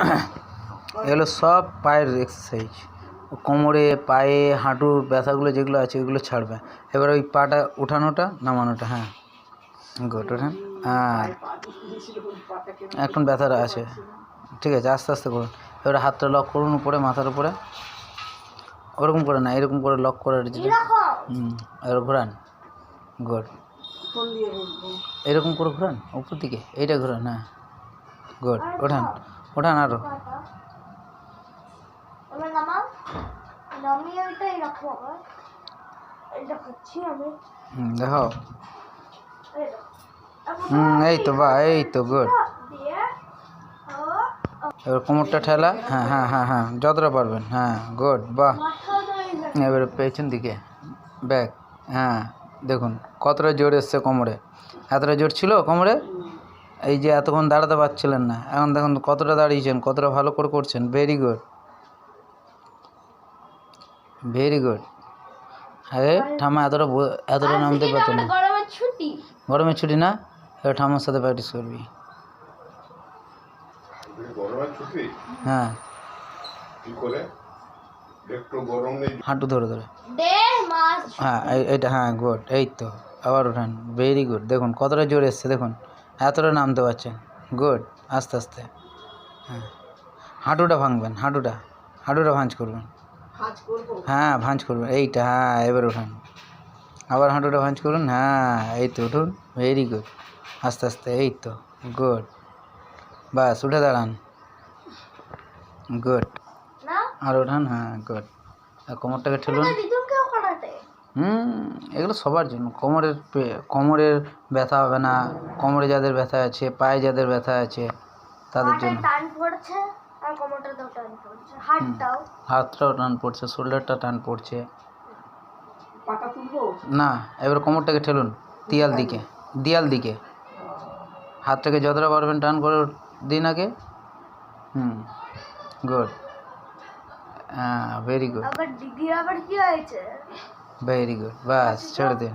এগুলো সব পায়ের এক্সারসাইজ কোমরে, পায়ে, হাঁটুর ব্যথাগুলো যেগুলো আছে ওইগুলো ছাড়বে। এবার ওই পাটা উঠানোটা নামানোটা হ্যাঁ। গুড, ওঠান। হ্যাঁ এখন ব্যথাটা আছে। ঠিক আছে, আস্তে আস্তে করুন। এবারে হাতটা লক করুন উপরে, মাথার উপরে। ওরকম করে না, এরকম করে লক করে যেটা হুম, এবার ঘোরান। গুড। এরকম করে ঘোরান, উপর দিকে। এইটা ঘোরান হ্যাঁ। গুড, ওঠান। ওঠান হুম, দেখো। হুম, এই তো বা, এই তো গুড। এবার কোমরটা ঠেলা। হ্যাঁ হ্যাঁ হ্যাঁ হ্যাঁ যতটা পারবেন। হ্যাঁ গুড, বাহ। এবারে পেছন দিকে, ব্যাক হ্যাঁ দেখুন, কতটা জোর এসছে কোমরে। এতটা জোর ছিল কোমরে? এই যে এতক্ষণ দাঁড়াতে পারছিলেন না এখন দেখুন কতটা দাঁড়িয়েছেন কতটা ভালো করে করছেন ভেরি গুড ভেরি গুড আরে ঠামা এতটা বো- এতটা নামতে পারতো না গরমের ছুটি। না? এবার ঠাম্মার সাথে প্র্যাকটিস করবি। হ্যাঁ। কি করে? একটু গরম নেই। হাঁটু ধরে ধরে। হ্যাঁ এই- এইটা হ্যাঁ গুড এই তো আবার ওঠান ভেরি গুড দেখুন কতটা জোর এসছে দেখুন। এতটা নামতে পারছেন গুড আস্তে আস্তে। হ্যাঁ। হাঁটুটা ভাঙবেন হাঁটুটা। হাঁটুটা ভাঁজ করবেন। হ্যাঁ ভাঁজ করবেন। এইটা হ্যাঁ এবার উঠান। আবার হাঁটুটা ভাঁজ করুন। হ্যাঁ এই তো উঠুন। ভেরি গুড আস্তে আস্তে এই তো। গুড বাস উঠে দাঁড়ান। গুড আর ওঠান হ্যাঁ গুড আর কোমরটাকে ঠেলুন। এগুলো সবার জন্য। কোমরের কোমরের ব্যথা হবে না। কোমরে যাদের ব্যথা আছে পায়ে যাদের ব্যথা আছে তাদের জন্য। টান পড়ছে আর টান পড়ছে। হাতটাও? হাতটাও টান পড়ছে শোল্ডারটা টান পড়ছে। না এবার কোমরটাকে ঠেলুন দিয়াল দিকে দিয়াল দিকে। হাতটাকে যতটা পারবেন টান করে দিন আগে। হুম গুড। হ্যাঁ ভেরি গুড আবার দিদির আবার কি হয়েছে? ভেরি গুড বাস ছেড়ে দিন